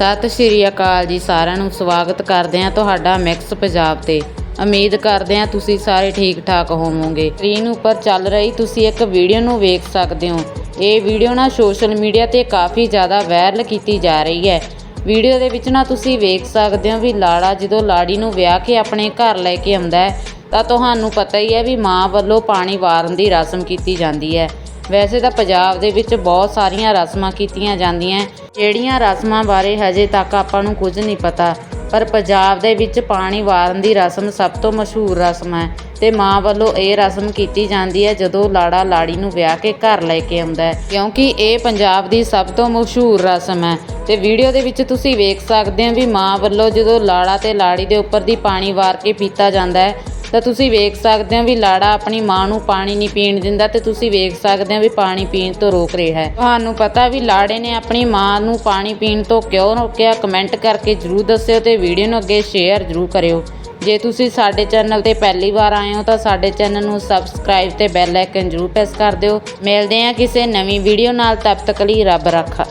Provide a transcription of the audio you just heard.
ਸਤਿ ਸ਼੍ਰੀ ਅਕਾਲ ਜੀ ਸਾਰਿਆਂ ਨੂੰ, ਸਵਾਗਤ ਕਰਦੇ ਹਾਂ ਤੁਹਾਡਾ ਮਿਕਸ ਪੰਜਾਬ ਤੇ। ਉਮੀਦ ਕਰਦੇ ਹਾਂ ਤੁਸੀਂ ਸਾਰੇ ਠੀਕ ਠਾਕ ਹੋਵੋਗੇ। ਸਕਰੀਨ ਉੱਪਰ ਚੱਲ ਰਹੀ ਤੁਸੀਂ ਇੱਕ ਵੀਡੀਓ ਨੂੰ ਵੇਖ ਸਕਦੇ ਹੋ। ਇਹ ਵੀਡੀਓ ਨਾ ਸੋਸ਼ਲ ਮੀਡੀਆ ਤੇ ਕਾਫੀ ਜ਼ਿਆਦਾ ਵਾਇਰਲ ਕੀਤੀ ਜਾ ਰਹੀ ਹੈ। ਵੀਡੀਓ ਦੇ ਵਿੱਚ ਨਾ ਤੁਸੀਂ ਵੇਖ ਸਕਦੇ ਹੋ ਵੀ ਲਾੜਾ ਜਦੋਂ ਲਾੜੀ ਨੂੰ ਵਿਆਹ ਕੇ ਆਪਣੇ ਘਰ ਲੈ ਕੇ ਆਉਂਦਾ ਹੈ, ਤਾਂ ਤੁਹਾਨੂੰ ਪਤਾ ਹੀ ਹੈ ਵੀ ਮਾਂ ਵੱਲੋਂ ਪਾਣੀ ਵਾਰਨ ਦੀ ਰਸਮ ਕੀਤੀ ਜਾਂਦੀ ਹੈ। ਵੈਸੇ ਤਾਂ ਪੰਜਾਬ ਦੇ ਵਿੱਚ ਬਹੁਤ ਸਾਰੀਆਂ ਰਸਮਾਂ ਕੀਤੀਆਂ ਜਾਂਦੀਆਂ। ਜਿਹੜੀਆਂ ਰਸਮਾਂ ਬਾਰੇ ਹਜੇ ਤੱਕ ਆਪਾਂ ਨੂੰ ਕੁਝ ਨਹੀਂ ਪਤਾ। ਪਰ ਪੰਜਾਬ ਦੇ ਵਿੱਚ ਪਾਣੀ ਵਾਰਨ ਦੀ ਰਸਮ ਸਭ ਤੋਂ ਮਸ਼ਹੂਰ ਰਸਮ ਹੈ ਤੇ ਮਾਂ ਵੱਲੋਂ ਇਹ ਰਸਮ ਕੀਤੀ ਜਾਂਦੀ ਹੈ ਜਦੋਂ ਲਾੜਾ ਲਾੜੀ ਨੂੰ ਵਿਆਹ ਕੇ ਘਰ ਲੈ ਕੇ ਆਉਂਦਾ ਹੈ। ਕਿਉਂਕਿ ਇਹ ਪੰਜਾਬ ਦੀ ਸਭ ਤੋਂ ਮਸ਼ਹੂਰ ਰਸਮ ਹੈ ਤੇ ਵੀਡੀਓ ਦੇ ਵਿੱਚ ਤੁਸੀਂ ਵੇਖ ਸਕਦੇ ਹੋ ਵੀ ਮਾਂ ਵੱਲੋਂ ਜਦੋਂ ਲਾੜਾ ਤੇ ਲਾੜੀ ਦੇ ਉੱਪਰ ਦੀ ਪਾਣੀ ਵਾਰ ਕੇ ਪੀਤਾ ਜਾਂਦਾ ਹੈ ਤਾਂ ਤੁਸੀਂ ਵੇਖ ਸਕਦੇ ਹੋ ਵੀ ਲਾੜਾ ਆਪਣੀ ਮਾਂ ਨੂੰ ਪਾਣੀ ਨਹੀਂ ਪੀਣ ਦਿੰਦਾ ਤੇ ਤੁਸੀਂ ਵੇਖ ਸਕਦੇ ਹੋ ਵੀ ਪਾਣੀ ਪੀਣ ਤੋਂ ਰੋਕ ਰਿਹਾ ਹੈ। ਤੁਹਾਨੂੰ ਪਤਾ ਵੀ ਲਾੜੇ ਨੇ ਆਪਣੀ ਮਾਂ ਨੂੰ ਪਾਣੀ ਪੀਣ ਤੋਂ ਕਿਉਂ ਰੋਕਿਆ? ਕਮੈਂਟ ਕਰਕੇ ਜਰੂਰ ਦੱਸਿਓ ਤੇ ਵੀਡੀਓ ਨੂੰ ਅੱਗੇ ਸ਼ੇਅਰ ਜਰੂਰ ਕਰਿਓ। ਜੇ ਤੁਸੀਂ ਸਾਡੇ ਚੈਨਲ ਤੇ ਪਹਿਲੀ ਵਾਰ ਆਏ ਹੋ ਤਾਂ ਸਾਡੇ ਚੈਨਲ ਨੂੰ ਸਬਸਕ੍ਰਾਈਬ ਤੇ ਬੈਲ ਆਈਕਨ ਜਰੂਰ ਪ੍ਰੈਸ ਕਰ ਦਿਓ। ਮਿਲਦੇ ਹਾਂ ਕਿਸੇ ਨਵੀਂ ਵੀਡੀਓ ਨਾਲ, ਤਬ ਤੱਕ ਲਈ ਰੱਬ ਰੱਖਾ।